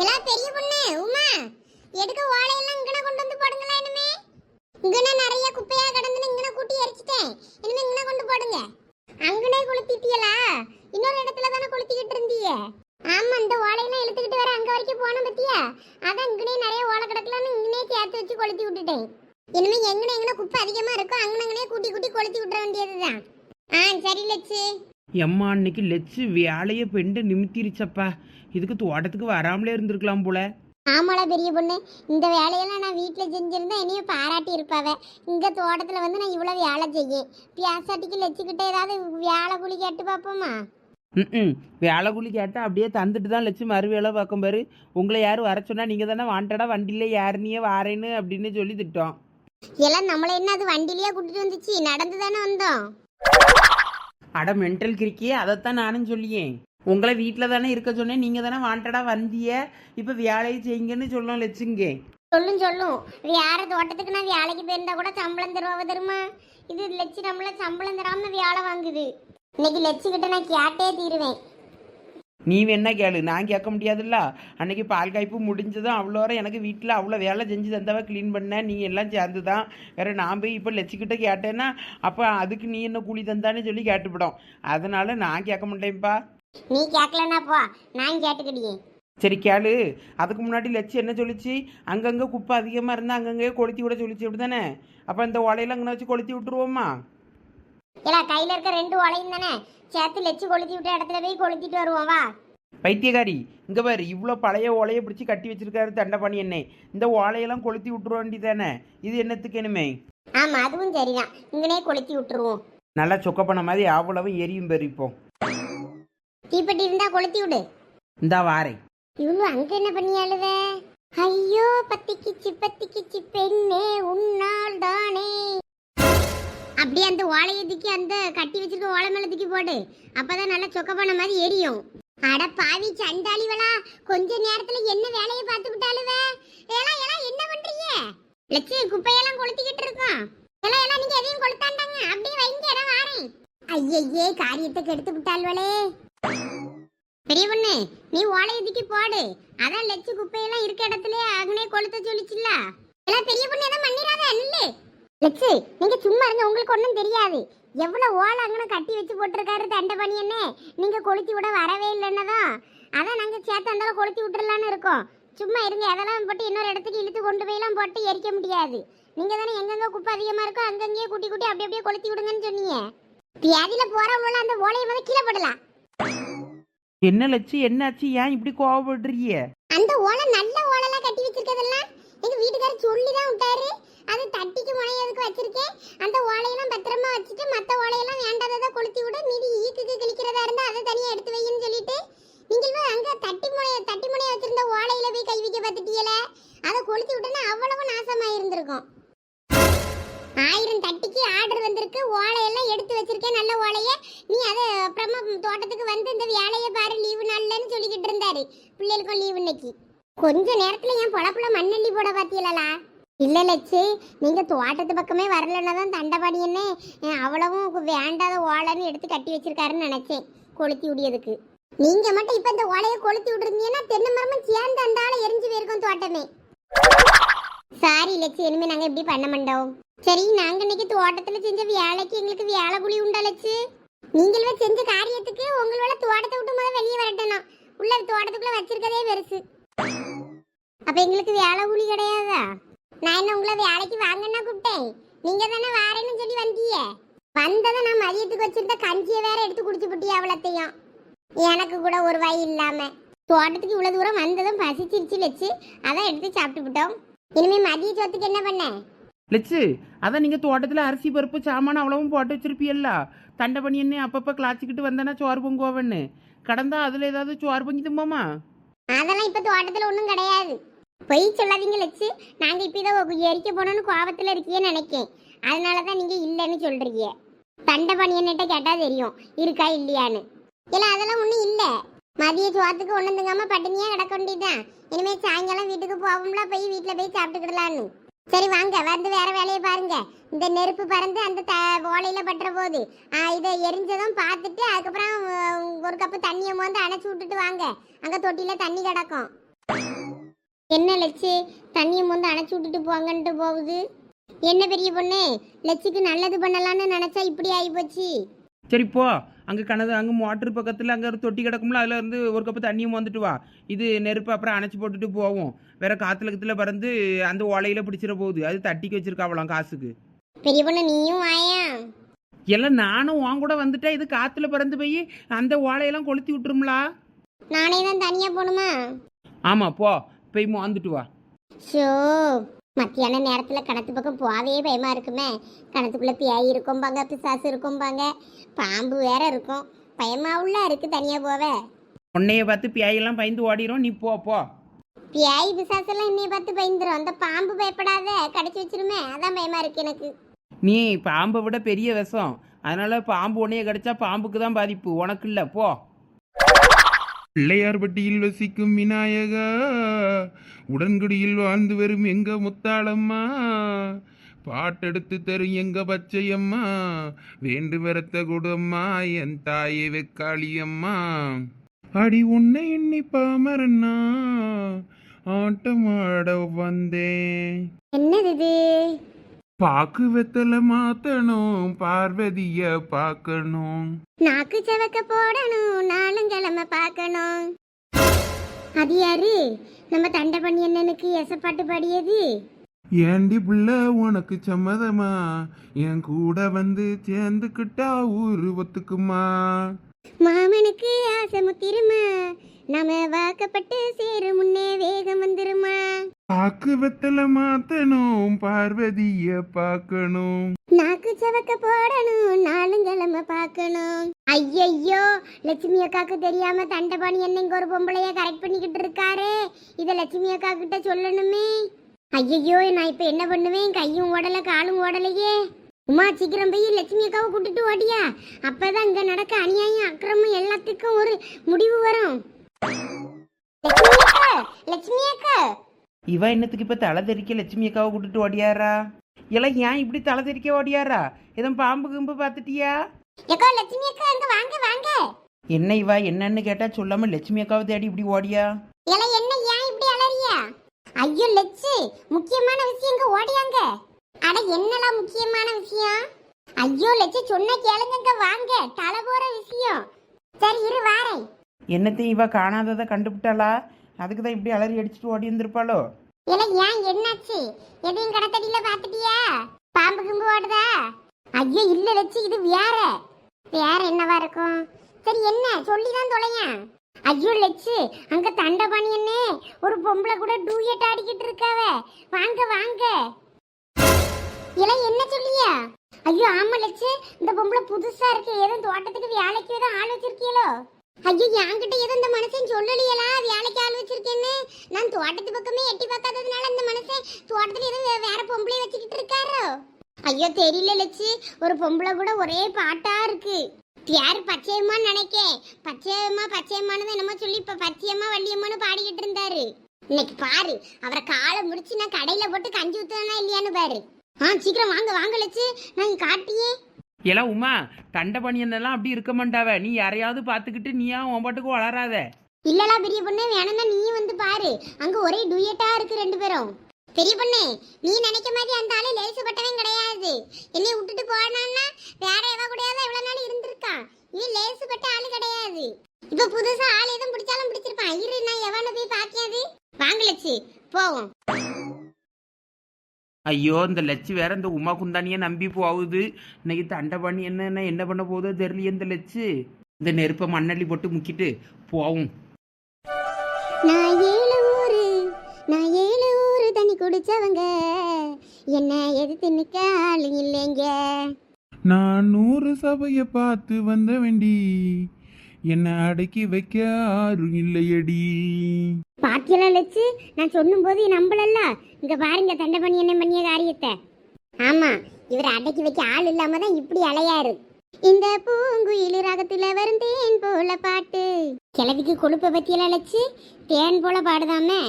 எல்லாம் பெரிய பொண்ணு உமா. எடுக்க ஓலையெல்லாம் இங்கன கொண்டு வந்து போடுங்களா இனிமே? இங்கன நிறைய குப்பையா கிடந்துன்னு இங்கன கூட்டி எரிச்சிட்டேன். இனிமே இங்கன கொண்டு போடுங்க. அங்கனே கொளுத்திட்டியலா? இன்னொரு இடத்துல தானே கொளுத்திக்கிட்டு இருந்தீங்க ஆமா இந்த ஓலையெல்லாம் இழுத்துக்கிட்டு வர அங்க வரைக்கும் போன பத்தியா? அதான் இங்கனே நிறைய ஓலை கிடக்கலான்னு இங்கனே சேர்த்து வச்சு கொளுத்தி விட்டுட்டேன். இனிமே எங்கன எங்கன குப்பை அதிகமா இருக்கோ அங்கனங்கனே கூட்டி கூட்டி கொளுத்தி விட்டுற வேண்டியதுதான். ஆ சரி லட்சு எம்மா அன்னைக்கு லெச்சு வேலையை பெண்டு நிமித்திருச்சப்பா. இதுக்கு தோட்டத்துக்கு வராமலே இருந்திருக்கலாம் போல. ஆமாடா பெரிய பொண்ணு. இந்த வேலையெல்லாம் நான் வீட்டில் செஞ்சிருந்தா என்னையும் பாராட்டி இருப்பாவ. இங்கே தோட்டத்தில் வந்து நான் இவ்வளோ வேலை செய்யேன். பியாசாட்டிக்கு லட்சிக்கிட்ட ஏதாவது வேலை கூலி கேட்டு பார்ப்போமா? ம் வேலை கூலி கேட்டால் அப்படியே தந்துட்டு தான் லட்சம் மறு வேலை பார்க்கும் பாரு. உங்களை யாரும் வர சொன்னா நீங்கள் தானே வாண்டடா வண்டியில் யாருனியே வாரேன்னு அப்படின்னு சொல்லி திட்டோம். எல்லாம் நம்மளை என்ன அது வண்டிலேயே கூட்டிட்டு வந்துச்சு? நடந்து தானே வந்தோம். அட மென்டல் கிரிக்கியே அதைத்தான் நானும் சொல்லியேன். உங்களை வீட்டில் தானே இருக்க சொன்னேன். நீங்கள் தானே வாண்டடா வந்திய இப்போ வேலையை செய்யுங்கன்னு சொல்லணும் லட்சுங்க சொல்லும் சொல்லும். வேற தோட்டத்துக்கு நான் வேலைக்கு போயிருந்தா கூட சம்பளம் தருவாவ தெரியுமா? இது லட்சி நம்மள சம்பளம் தராம வேலை வாங்குது. இன்னைக்கு லட்சிக்கிட்ட நான் கேட்டே தீருவேன். நீ வேணா கேளு. நான் கேட்க முடியாதுல்ல. அன்னைக்கு பால் காய்ப்பு முடிஞ்சதும் அவ்வளோ வரை எனக்கு வீட்டில் அவ்வளோ வேலை செஞ்சு தந்தவ க்ளீன் பண்ண நீ எல்லாம் சேர்ந்து தான் வேற நான் போய் இப்போ லட்சிக்கிட்ட கேட்டேன்னா அப்போ அதுக்கு நீ என்ன கூலி தந்தான்னு சொல்லி கேட்டுவிடும் அதனால நான் கேட்க மாட்டேன்ப்பா. நீ கேட்கலன்னா போ நான் கேட்டுக்கிடியே. சரி கேளு. அதுக்கு முன்னாடி லட்சி என்ன சொல்லிச்சு? அங்கங்கே குப்பை அதிகமாக இருந்தால் அங்கங்கே கொளுத்தி விட சொல்லிச்சு அப்படி தானே அப்போ இந்த ஓலையில அங்கே வச்சு கொளுத்தி விட்டுருவோமா? ஏலா கையில இருக்க ரெண்டு ஓலையும் தானே? சேர்த்து லட்சி கொளுத்தி விட்ட இடத்துல போய் கொளுத்திட்டு வருவோம் வா. பைத்தியக்காரி இங்கே பாரு இவ்வளோ பழைய ஓலையை பிடிச்சி கட்டி வச்சிருக்காரு தண்டபாணி என்னை இந்த ஓலையெல்லாம் கொளுத்தி விட்டுருவ வேண்டியதானே இது என்னத்துக்கு இனிமே? ஆமா அதுவும் சரிதான். இங்கனே கொளுத்தி விட்டுருவோம். நல்லா சொக்க பண்ண மாதிரி அவ்வளவு எரியும் பேர் இப்போ. தீப்பெட்டி இருந்தா கொளுத்தி விடு. இந்தா வாரேன் இவ்வளவு அங்க என்ன பண்ணியாளுவ ஐயோ பத்திக்கிச்சு பத்திக்கிச்சு பெண்ணே உன்னால் தானே. அப்படியே அந்த ஓலையை தூக்கி அந்த கட்டி வச்சிருக்க ஓலை மேல தூக்கி போடு. அப்பதான் நல்லா சொக்க பண்ண மாதிரி எரியும். அட பாவி சண்டாளிவளா கொஞ்ச நேரத்துல என்ன வேலையை பார்த்து விட்டாளுவ எல்லாம் எல்லாம் என்ன பண்றீங்க? லட்சு குப்பையெல்லாம் கொளுத்திக்கிட்டு இருக்கோம். எல்லாம் எல்லாம் நீங்க எதையும் கொளுத்தாண்டாங்க. அப்படியே வைங்க இடம் வாரேன். ஐயையே காரியத்தை கெடுத்து விட்டாள்வளே பெரிய பொண்ணு நீ ஓலையை தூக்கி போடு. அதான் லட்சு குப்பையெல்லாம் இருக்க இடத்துல அங்கனே கொளுத்த சொல்லிச்சுல்ல. எல்லாம் பெரிய பொண்ணு எதுவும் பண்ணிடாத நில்லு. லட்சு நீங்க சும்மா இருங்க உங்களுக்கு ஒன்றும் தெரியாது. எவ்வளவு ஓலை அங்கன கட்டி வச்சு போட்டிருக்காரு தண்டபாணி என்ன நீங்க கொளுத்தி விட வரவே இல்லைன்னதான் அதான் நாங்க சேர்த்து அந்தால கொளுத்தி விட்டுறலான்னு இருக்கோம். சும்மா இருங்க அதெல்லாம் போட்டு இன்னொரு இடத்துக்கு இழுத்து கொண்டு போயெல்லாம் போட்டு எரிக்க முடியாது. நீங்க தானே எங்கெங்க குப்பை அதிகமா இருக்கோ அங்கங்கேயே கூட்டி கூட்டி அப்படி அப்படியே கொளுத்தி விடுங்கன்னு சொன்னீங்க. வியாதியில போறவங்கள அந்த ஓலையை வந்து கீழே போடலாம். என்ன லட்சு என்னாச்சு? ஏன் இப்படி கோவப்படுறீங்க? அந்த ஓலை நல்ல ஓலைலாம் கட்டி வச்சிருக்கதெல்லாம் எங்க வீட்டுக்காரர் சொல்லி தான் விட்டாரு. அது தட்டிக்கு முனையதுக்கு வச்சிருக்கேன். அந்த ஓலையெல்லாம் பத்திரமா வச்சுட்டு மத்த ஓலையெல்லாம் வேண்டாததை கொளுத்தி விட. மீதி ஈக்குக்கு கிழிக்கிறதா இருந்தா அதை தனியா எடுத்து வைன்னு சொல்லிட்டு நீங்களும் அங்க தட்டி முனைய தட்டி முனைய வச்சிருந்த ஓலையில போய் கை வைக்க பார்த்துட்டீங்களே? அதை கொளுத்தி விட்டோன்னா அவ்வளவு நாசமாயிருந்திருக்கும். இருந்திருக்கும் ஆயிரம் தட்டிக்கு ஆர்டர் வந்திருக்கு. ஓலையெல்லாம் எடுத்து வச்சிருக்கேன் நல்ல ஓலைய. நீ அதை அப்புறமா தோட்டத்துக்கு வந்து இந்த வேலையை பாரு லீவு நாள்லன்னு சொல்லிக்கிட்டு இருந்தாரு. பிள்ளைகளுக்கும் லீவு இன்னைக்கு. கொஞ்ச நேரத்துல என் பொழப்புல மண்ணெல்லி போட பாத்தீங்களா இல்ல லட்சு நீங்க தோட்டத்து பக்கமே வரலன்னா தான் தண்டபாடியன்னு அவ்வளவும் வேண்டாத ஓலைன்னு எடுத்து கட்டி வச்சிருக்காருன்னு நினைச்சேன் கொளுத்தி விடியதுக்கு. நீங்க மட்டும் இப்ப இந்த ஓலையை கொளுத்தி விட்டுருந்தீங்கன்னா தென்னை மரமும் சேர்ந்து அந்த ஆளை எரிஞ்சு போயிருக்கோம் தோட்டமே. சாரி லட்சி இனிமே நாங்க இப்படி பண்ண மாட்டோம். சரி நாங்க இன்னைக்கு தோட்டத்துல செஞ்ச வேலைக்கு எங்களுக்கு வேலை குழி உண்டா லட்சி நீங்களே செஞ்ச காரியத்துக்கு உங்களோட தோட்டத்தை விட்டு முதல்ல வெளியே வரட்டணும். உள்ள தோட்டத்துக்குள்ள வச்சிருக்கதே பெருசு. அப்ப எங்களுக்கு வேலை கூலி கிடையாதா? நான் என்ன உங்களை வேலைக்கு வாங்கன்னா கூப்பிட்டேன்? நீங்க தானே வாரேன்னு சொல்லி வந்தீங்க. வந்ததை நான் மதியத்துக்கு வச்சிருந்த கஞ்சியை வேற எடுத்து குடிச்சு புட்டி அவ்வளத்தையும். எனக்கு கூட ஒரு வாய் இல்லாம. தோட்டத்துக்கு இவ்வளவு தூரம் வந்ததும் பசிச்சிருச்சு வச்சு அதான் எடுத்து சாப்பிட்டு விட்டோம் இனிமே மதிய சொத்துக்கு என்ன பண்ண? லட்சு அதான் நீங்கள் தோட்டத்தில் அரிசி பருப்பு சாமான் அவ்வளவும் போட்டு வச்சிருப்பியல்ல. தண்டபாணி என்ன அப்பப்போ கிளாச்சிக்கிட்டு வந்தேன்னா சோறு பொங்குவோன்னு கடந்தா அதில் ஏதாவது சோறு பொங்கி தும்போமா? அதெல்லாம் இப்ப தோட்டத்துல ஒண்ணும் கிடையாது. பொய் சொல்லாதீங்க லட்சு நாங்க இப்ப இதை எரிக்க போனோம்னு கோபத்துல இருக்கீங்கன்னு நினைக்கேன். அதனாலதான் நீங்க இல்லைன்னு சொல்றீங்க. தண்டை பண்ணியன்னிட்ட கேட்டா தெரியும். இருக்கா இல்லையான்னு. இல்ல அதெல்லாம் ஒண்ணும் இல்ல. மதிய சோத்துக்கு ஒண்ணும் தங்காம பட்டினியா கிடக்க வேண்டியதுதான். இனிமே சாயங்காலம் வீட்டுக்கு போவோம்ல போய் வீட்டுல போய் சாப்பிட்டுக்கிடலான்னு. சரி வாங்க. வந்து வேற வேலையை பாருங்க. இந்த நெருப்பு பறந்து அந்த த ஓலையில பட்டுற போது. இதை எரிஞ்சதும் பார்த்துட்டு அதுக்கப்புறம் ஒரு கப்பு தண்ணியை மோந்து அணைச்சி விட்டுட்டு வாங்க. அங்க தொட்டியில தண்ணி கிடக்கும். என்ன லட்சு? தண்ணியை மோந்து அணைச்சி விட்டுட்டு போங்கன்ட்டு போகுது. என்ன பெரிய பொண்ணு? லட்சுக்கு நல்லது பண்ணலான்னு நினைச்சா இப்படி ஆகிப்போச்சு சரி போ. அங்கே கணது அங்கே மோட்டர் பக்கத்தில் அங்கே ஒரு தொட்டி கிடக்கும்ல அதில் இருந்து ஒரு கப்பு தண்ணியும் வந்துட்டு வா. இது நெருப்பு அப்புறம் அணைச்சி போட்டுட்டு போவோம். வேற காத்துல கத்துல பறந்து அந்த ஓலையில பிடிச்சிட போகுது. அது தட்டிக்கு வச்சிருக்காவலாம் காசுக்கு. பெரிய பொண்ணு நீயும் வாயா? எல்லாம் நானும் உன் கூட வந்துட்டா இது காத்துல பறந்து போய் அந்த ஓலையெல்லாம் கொளுத்தி விட்டுரும்லா? நானே தான் தனியா போகணுமா? ஆமா போ. போய் மோந்துட்டு வா. ஷோ. மத்தியான நேரத்துல கிணத்து பக்கம் போகவே பயமா இருக்குமே. கிணத்துக்குள்ள பேய் இருக்கும்பாங்க பிசாசு இருக்கும்பாங்க. பாம்பு வேற இருக்கும். பயமா உள்ள இருக்கு தனியா போவ. உன்னைய பார்த்து பியாயெல்லாம் பயந்து ஓடிரும். நீ போ போ. பேய் பிசாசெல்லாம் என்னைய பார்த்து பயந்துரும். அந்த பாம்பு பயப்படாத கடிச்சு வச்சிருமே. அதான் பயமா இருக்கு எனக்கு. நீ பாம்பை விட பெரிய விஷம். அதனால பாம்பு உன்னைய கடிச்சா பாம்புக்கு தான் பாதிப்பு. உனக்கு இல்லை. போ. பிள்ளையார்பட்டியில் வசிக்கும் விநாயகா உடன்குடியில் வாழ்ந்து வரும் எங்க முத்தாளம்மா? பாட்டெடுத்து தரும் எங்க பச்சையம்மா? வேண்டு வரத்த குடம்மா என் தாயை வெக்காளியம்மா. அடி உன்னை எண்ணி ஆட்டம் ஆடோ வந்தேன். என்னது பாக்கு வெத்தல மாத்தணும் பார்வதிய பார்க்கணும். நாக்கு சவக்க போடணும் நாளுங்கிழமை பார்க்கணும். அது யாரு நம்ம தண்டை பண்ணி அண்ணனுக்கு எசப்பாட்டு பாடியது? ஏண்டி புள்ள உனக்கு சம்மதமா? என் கூட வந்து சேர்ந்துக்கிட்டா ஊரு ஒத்துக்குமா? மாமனுக்கு ஆசை முத்திருமா? நாம வாக்கப்பட்டு சேரு முன்னே வேகம் வந்துருமா? பாக்கு மாத்தணும் பார்வதிய பார்க்கணும். நாக்கு சவக்க போடணும் நாளுங்கிழமை பார்க்கணும். ஐயையோ லட்சுமி அக்காக்கு தெரியாம தண்டபாணி என்னங்க ஒரு பொம்பளைய கரெக்ட் பண்ணிக்கிட்டு இருக்காரு. இத லட்சுமி அக்கா கிட்ட சொல்லணுமே. ஐயையோ நான் இப்ப என்ன பண்ணுவேன்? கையும் ஓடல காலும் ஓடலையே. உமா சீக்கிரம் போய் லட்சுமி அக்காவை கூட்டிட்டு ஓடியா. அப்பதான் இங்க நடக்க அநியாயம் அக்கிரமம் எல்லாத்துக்கும் ஒரு முடிவு வரும். லட்சுமி அக்கா லட்சுமி அக்கா. இவ என்னத்துக்கு இப்ப தலை தெறிக்க லட்சுமி அக்காவை கூட்டிட்டு ஓடியாரா? எல்லாம் ஏன் இப்படி தலை தெறிக்க ஓடியாரா? எதுவும் பாம்பு கிம்பு பார்த்துட்டியா? லட்சுமி அக்கா அங்க வாங்க வாங்க. என்ன இவா என்னன்னு கேட்டா சொல்லாம லட்சுமி அக்காவை தேடி இப்படி ஓடியா? இல என்ன ஏன் இப்படி அலறியா? ஐயோ லட்சு முக்கியமான விஷயம் இங்க ஓடியாங்க. அட என்னலாம் முக்கியமான விஷயம்? ஐயோ லட்சு சொன்ன கேளுங்க வாங்க. தலை போற விஷயம். சரி இரு வாரேன். என்னத்தையும் இவ காணாததை கண்டுபிட்டாளா அதுக்கு தான் இப்படி அலறி அடிச்சுட்டு ஓடி இருந்திருப்பாளோ? இல ஏன் என்னாச்சு? எதையும் கடத்தடியில பாத்துட்டியா பாம்பு கும்பு ஓடுதா? ஐயோ இல்ல லட்சி இது வேற. வேற என்னவா இருக்கும்? சரி என்ன? சொல்லி தான் தொலையன் ஐயோ லட்சு அங்க தண்டை என்ன ஒரு பொம்பளை கூட டூயட் ஆடிக்கிட்டு இருக்காவ. வாங்க வாங்க. இல என்ன சொல்லியா? ஐயோ ஆமா லட்சு இந்த பொம்பளை புதுசா இருக்கு. ஏதோ தோட்டத்துக்கு வேலைக்கு ஏதோ ஆள் வச்சிருக்கீங்களோ ஐயோ என்கிட்ட ஏதோ இந்த மனுஷன் சொல்லலையலா வேலைக்கு ஆள் வச்சிருக்கேன்னு. நான் தோட்டத்து பக்கமே எட்டி பார்க்காததுனால அந்த மனுஷன் தோட்டத்துல ஏதோ வேற பொம்பளை வச்சுக்கிட்டு இருக்காரோ? ஐயோ தெரியல லட்சு. ஒரு பொம்பளை கூட ஒரே பாட்டா இருக்கு. யாரு பச்சையம்மான்னு நினைக்கேன் பச்சையம்மா பச்சையம்மானு என்னமோ சொல்லி இப்ப பச்சையம்மா வள்ளியம்மான்னு பாடிக்கிட்டு இருந்தாரு. இன்னைக்கு பாரு அவரை காலை முடிச்சு நான் கடையில போட்டு கஞ்சி ஊத்துனா இல்லையான்னு பாரு. ஆ சீக்கிரம் வாங்க வாங்க லட்சு. நான் காட்டியே எல்லாம் உமா தண்டை பணியனெல்லாம் அப்படி இருக்க மாட்டாவ. நீ யாரையாவது பார்த்துக்கிட்டு நீயா உன் பாட்டுக்கு வளராத. இல்லலா பெரிய பொண்ணு வேணும்னா நீயும் வந்து பாரு. அங்க ஒரே டூயட்டா இருக்கு ரெண்டு பேரும். பெரிய பொண்ணு நீ நினைக்க மாதிரி அந்த ஆளு லேசுப்பட்டவன் கிடையாது. என்னை விட்டுட்டு போனான்னா வேற எவ கூடயாவது இவ்வளவு நாள் இருந்திருக்கான். நீ லேசுப்பட்ட ஆளு கிடையாது. இப்ப புதுசா ஆள் எதுவும் பிடிச்சாலும் பிடிச்சிருப்பான். இரு நான் எவனை போய் பாக்கியாது வாங்கலச்சு போவோம். ஐயோ இந்த லட்சு வேற இந்த உமா குந்தானியை நம்பி போகுது. இன்னைக்கு தண்டை பண்ணி என்ன என்ன பண்ண போதோ தெரியலையே இந்த லட்சு. இந்த நெருப்பை மண்ணள்ளி போட்டு முக்கிட்டு போவும். நான் ஏழு ஊரு நான் ஏழு ஊரு தண்ணி குடிச்சவங்க. என்ன எதிர்த்து நிக்க ஆளு இல்லைங்க. நான் நூறு சபையை பார்த்து வந்த வேண்டி என்னை அடக்கி வைக்க யாரும் இல்லையடி. பாத்தியெல்லாம் லட்சு நான் சொல்லும்போது நம்பலல்ல? இங்க பாருங்க தண்டை பண்ணி என்ன பண்ணிய காரியத்தை. ஆமா இவர் அடக்கி வைக்க ஆள் இல்லாம தான் இப்படி அலையாரு. இந்த பூங்குயிலி ராகத்துல வரும் தேன் போல பாட்டு. கிழவிக்கு கொழுப்பை பத்தியெல்லாம் லட்சு தேன் போல பாடுதாமே.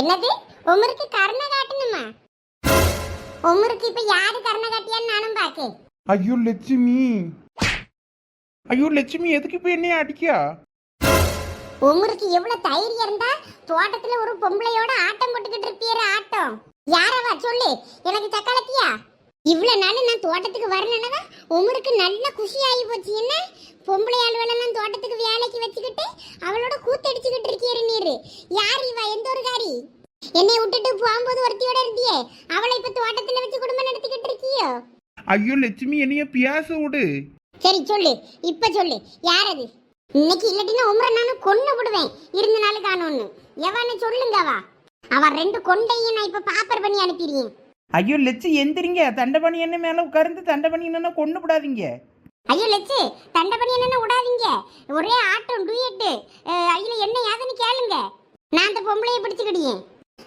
என்னது? உமருக்கு கருணை காட்டணுமா? உமருக்கு இப்ப யாரு கருணை காட்டியான்னு நானும் பாக்கேன் ஐயோ லட்சுமி. ஐயோ லட்சுமி எதுக்கு இப்போ என்னைய அடிக்கா உங்களுக்கு எவ்வளவு தைரியம் இருந்தா தோட்டத்துல ஒரு பொம்பளையோட ஆட்டம் போட்டுக்கிட்டு இருப்பியற ஆட்டம். யாரவா சொல்லு. எனக்கு சக்காலத்தியா? இவ்வளவு நாள் நான் தோட்டத்துக்கு வரலன்னா உமருக்கு நல்ல குஷி ஆகி போச்சு. என்ன? பொம்பளை ஆளுவெல்லாம் தோட்டத்துக்கு வேலைக்கு வச்சுக்கிட்டு அவளோட கூத்தடிச்சுக்கிட்டு இருக்கீரு நீரு யார் இவ எந்த ஒரு காரி என்னை விட்டுட்டு போகும்போது ஒருத்தியோட இருந்தியே அவளை இப்ப தோட்டத்துல வச்சு குடும்பம் நடத்திக்கிட்டு இருக்கியோ ஐயோ லட்சுமி என்னைய பியாச விடு. சரி சொல்லு. இப்ப சொல்லு. யார் அது இன்னைக்கு இல்லாட்டினா உமரை நானும் கொன்னு விடுவேன். இருந்த நாள் காணும்னு எவன்னு சொல்லுங்க அவ. அவ ரெண்டு கொண்டையும் நான் இப்ப பாப்பர் பண்ணி அனுப்பிடுறேன். ஐயோ லெச்சு எந்திரிங்க. தண்டபணி என்ன மேலே உட்கார்ந்து தண்டபணி என்ன கொண்டு விடாதீங்க. ஐயோ லட்சு தண்டை பண்ணி என்ன விடாதீங்க. ஒரே ஆட்டம் டூயட்டு. ஐயில என்ன யாதுன்னு கேளுங்க. நான் அந்த பொம்பளையை பிடிச்சுக்கிடியேன்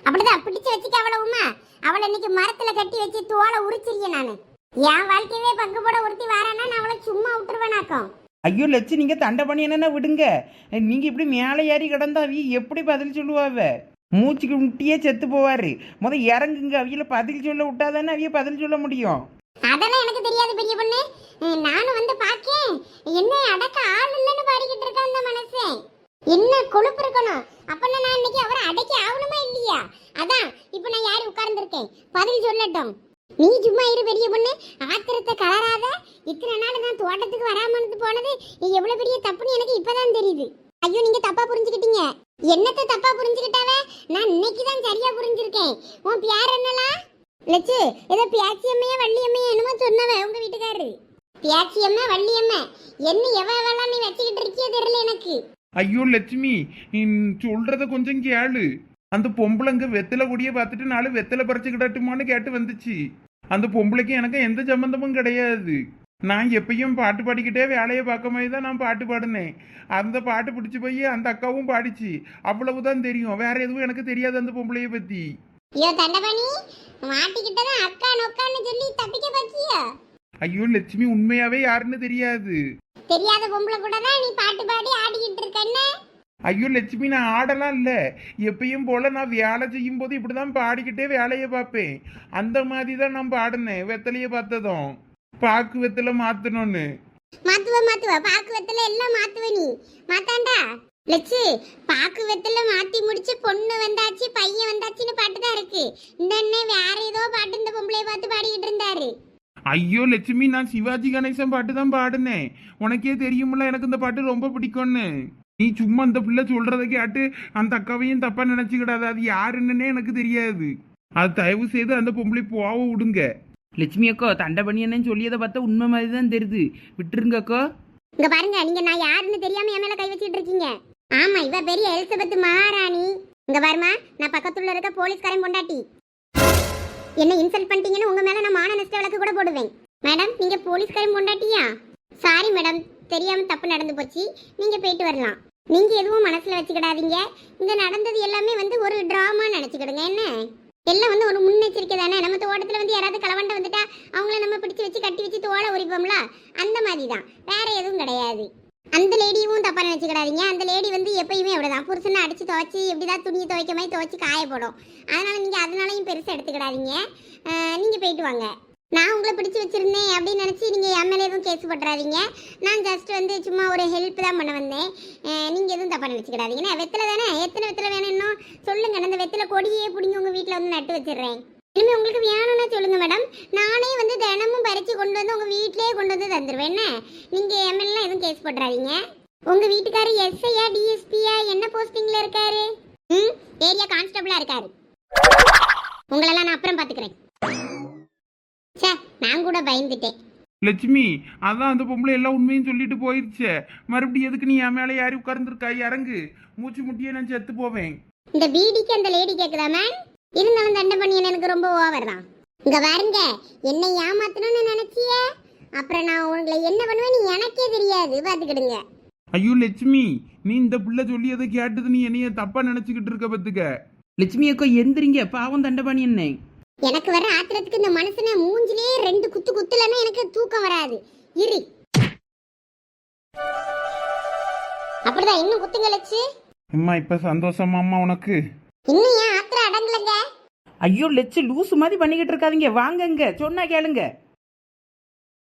அப்படிதான் பிடிச்சு வச்சுக்க அவளை உமா. அவளை இன்னைக்கு மரத்துல கட்டி வச்சு தோலை உரிச்சிருக்கேன் நானு. என் வாழ்க்கையவே பங்கு போட ஒருத்தி வாரானா நான் அவளை சும்மா விட்டுருவேனாக்கும் ஐயோ லெச்சு நீங்க தண்டபணி என்ன விடுங்க? நீங்க இப்படி மேலே ஏறி கிடந்தா அவி எப்படி பதில் சொல்லுவாவ? மூச்சுக்கு முட்டியே செத்து போவாரு. முத இறங்குங்க அவியில பதில் சொல்ல விட்டாதானே அவிய பதில் சொல்ல முடியும்? அதெல்லாம் எனக்கு தெரியாது பெரிய பொண்ணு அஹ் நானும் வந்து பாக்கேன் என்ன அடக்க ஆள் இல்லைன்னு பாடிக்கிட்டு இருக்கான் அந்த மனசன் என்ன கொழுப்பு இருக்கணும் அப்பன்னா நான் இன்னைக்கு அவரை அடக்கி ஆகணுமா இல்லையா அதான் இப்ப நான் யாரு உட்கார்ந்துருக்கேன் பதில் சொல்லட்டும் நீ சும்மா இரு பெரிய பொண்ணு ஆத்திரத்தை கலராத இத்தனை நாள் நான் தோட்டத்துக்கு வராமனது போனது எவ்வளவு பெரிய தப்புன்னு எனக்கு இப்பதான் தெரியுது ஐயோ நீங்க தப்பா புரிஞ்சுக்கிட்டீங்க என்னத்தை தப்பா புரிஞ்சுக்கிட்டாவே நான் இன்னைக்கு தான் சரியா புரிஞ்சிருக்கேன் உன் பேர் என்னலாம் லட்சு ஏதோ பியாச்சியம்மையா வள்ளியம்மையா என்னமோ சொன்னவ உங்க வீட்டுக்காரரு பியாச்சியம்மா வள்ளியம்மா என்ன எவ எவெல்லாம் நீ வச்சுக்கிட்டு இருக்கியோ தெரியல எனக்கு. ஐயோ லட்சுமி நீ சொல்றத கொஞ்சம் கேளு. அந்த பொம்பளைங்க வெத்தலை கொடிய பார்த்துட்டு நாலு வெத்தலை பறிச்சுக்கிடட்டுமான்னு கேட்டு வந்துச்சு. அந்த பொம்பளைக்கு எனக்கு எந்த சம்மந்தமும் கிடையாது. நான் எப்பயும் பாட்டு பாடிக்கிட்டே வேலையை பார்க்க மாதிரி தான் நான் பாட்டு பாடினேன். அந்த பாட்டு பிடிச்சி போய் அந்த அக்காவும் பாடிச்சு. அவ்வளவுதான் தெரியும். வேற எதுவும் எனக்கு தெரியாது அந்த பொம்பளைய பத்தி. ஐயோ தண்டபாணி மாட்டிக்கிட்டதான் அக்கா நொக்கான்னு சொல்லி தப்பிக்க பாக்கியா ஐயோ லட்சுமி உண்மையாவே யாருன்னு தெரியாது. தெரியாத பொம்பளை கூட தான் நீ பாட்டு பாடி ஆடிக்கிட்டு இருக்க என்ன? ஐயோ லட்சுமி நான் ஆடலாம் இல்லை. எப்பயும் போல நான் வேலை செய்யும் போது இப்படிதான் பாடிக்கிட்டே வேலையை பார்ப்பேன். அந்த மாதிரி தான் நான் பாடினேன் வெத்தலையை பார்த்ததும். பாக்கு வெத்தலை மாத்தணும்னு. மாத்துவ மாத்துவ பாக்கு வெத்தல எல்லாம் மாத்துவ நீ. மாத்தாண்டா? லட்சு பாக்கு வெத்தல மாத்தி முடிச்சு பொண்ணு வந்தாச்சு பையன் வந்தாச்சுன்னு பாட்டு தான் இருக்கு. இந்த அண்ணன் வேற ஏதோ பாட்டு இந்த பொம்பளைய பார்த்து பாடிக்கிட்டு இருந்தாரு. ஐயோ லட்சுமி நான் சிவாஜி கணேசன் பாட்டு தான் பாடினேன். உனக்கே தெரியுமில்ல எனக்கு இந்த பாட்டு ரொம்ப பிடிக்கும்னு. நீ சும்மா அந்த பிள்ளை சொல்றதை கேட்டு அந்த அக்காவையும் தப்பா நினைச்சுக்கிடாது. அது யாருன்னுனே எனக்கு தெரியாது. அது தயவு செய்து அந்த பொம்பளை போக விடுங்க. லட்சுமி அக்கோ தண்டபணி என்னன்னு சொல்லியதை பார்த்தா உண்மை மாதிரி தான் தெரியுது. விட்டுருங்க அக்கோ. இங்க பாருங்க நீங்க நான் யாருன்னு தெரியாம என் மேல கை வச்சிட்டு இருக்கீங்க. ஆமா இவ பெரிய எலிசபெத் மகாராணி. இங்க பாருமா நான் பக்கத்துல இருக்க போலீஸ்காரன் பொண்டாட்டி. என்ன இன்சல்ட் பண்ணிட்டீங்கன்னு உங்க மேல நான் மான நஷ்ட வழக்கு கூட போடுவேன். மேடம் நீங்க போலீஸ்காரன் பொண்டாட்டியா? சாரி மேடம் தெரியாம தப்பு நடந்து போச்சு. நீங்க போயிட்டு வரலாம். நீங்க எதுவும் மனசுல வச்சுக்கிடாதீங்க. இந்த நடந்தது எல்லாமே வந்து ஒரு டிராமா நினைச்சுக்கிடுங்க. என்ன? எல்லாம் வந்து ஒரு முன்னெச்சரிக்கை தானே? நம்ம தோட்டத்தில் வந்து யாராவது களவண்ட வந்துட்டா அவங்கள நம்ம பிடிச்சி வச்சு கட்டி வச்சு தோலை உரிப்போம்ல? அந்த மாதிரி தான். வேற எதுவும் கிடையாது. அந்த லேடியும் தப்பாக நினச்சிக்கிடாதீங்க. அந்த லேடி வந்து எப்பயுமே அப்படிதான். புருஷனை அடித்து துவைச்சி எப்படிதான் துணியை துவைக்க மாதிரி துவைச்சி காய போடும் நீங்கள் அதனாலையும் பெருசாக எடுத்துக்கிடாதீங்க. நீங்கள் போயிட்டு வாங்க. நான் உங்களை பிடிச்சி வச்சிருந்தேன் அப்படின்னு நினச்சி நீங்கள் என் எதுவும் கேஸ் போட்டுறாதீங்க. நான் ஜஸ்ட் வந்து சும்மா ஒரு ஹெல்ப் தான் பண்ண வந்தேன். நீங்கள் எதுவும் தப்பாக நினைச்சுக்கிடாதீங்க. என்ன வெத்தலை தானே? எத்தனை வெத்தலை வேணும் இன்னும்? சொல்லுங்கள் அந்த வெத்தலை கொடியே பிடிங்கி உங்கள் வீட்டில் வந்து நட்டு வச்சிடுறேன். இனிமே உங்களுக்கு வேணும்னா சொல்லுங்க மேடம் நானே வந்து தினமும் பறிச்சு கொண்டு வந்து உங்க வீட்லயே கொண்டு வந்து தந்துருவேன். என்ன? நீங்க எம்எல்லாம் எதுவும் கேஸ் போட்டுறாதீங்க. உங்க வீட்டுக்காரர் எஸ்ஐயா டிஎஸ்பியா என்ன போஸ்டிங்ல இருக்காரு? ம் ஏரியா கான்ஸ்டபிளா இருக்காரு. உங்களெல்லாம் நான் அப்புறம் பாத்துக்கிறேன். சே நான் கூட பயந்துட்டேன். லட்சுமி அதான் அந்த பொம்பளை எல்லா உண்மையும் சொல்லிட்டு போயிருச்சே. மறுபடியும் எதுக்கு நீ என் மேலே யாரி உட்கார்ந்துருக்கா இறங்கு. மூச்சு முட்டியே நான் செத்து போவேன். இந்த பீடிக்கு அந்த லேடி கேக்குதா மேம் இருந்தாலும் தண்டை பண்ணியன் எனக்கு ரொம்ப ஓவர் தான். இங்க பாருங்க என்னை ஏமாத்தணும்னு நினைச்சிய? அப்புறம் நான் உங்களை என்ன பண்ணுவேன்னு எனக்கே தெரியாது. பாத்துக்கிடுங்க ஐயோ லட்சுமி நீ இந்த பிள்ளை சொல்லியதை கேட்டது நீ என்னைய தப்பா நினைச்சுக்கிட்டு இருக்க பத்துக்க லட்சுமி அக்கோ எந்திரிங்க. பாவம் தண்டபணி என்ன எனக்கு வர ஆத்திரத்துக்கு இந்த மனுஷனை மூஞ்சிலே ரெண்டு குத்து குத்துலன்னா எனக்கு தூக்கம் வராது. இரு. அப்படிதான் இன்னும் குத்துங்க லட்சு. அம்மா இப்ப சந்தோஷமாம்மா உனக்கு? இன்னும் ஏன் அடங்கலங்க. ஐயோ லெச்சு லூசு மாதிரி பண்ணிக்கிட்டு இருக்காதீங்க. வாங்கங்க. சொன்னா கேளுங்க.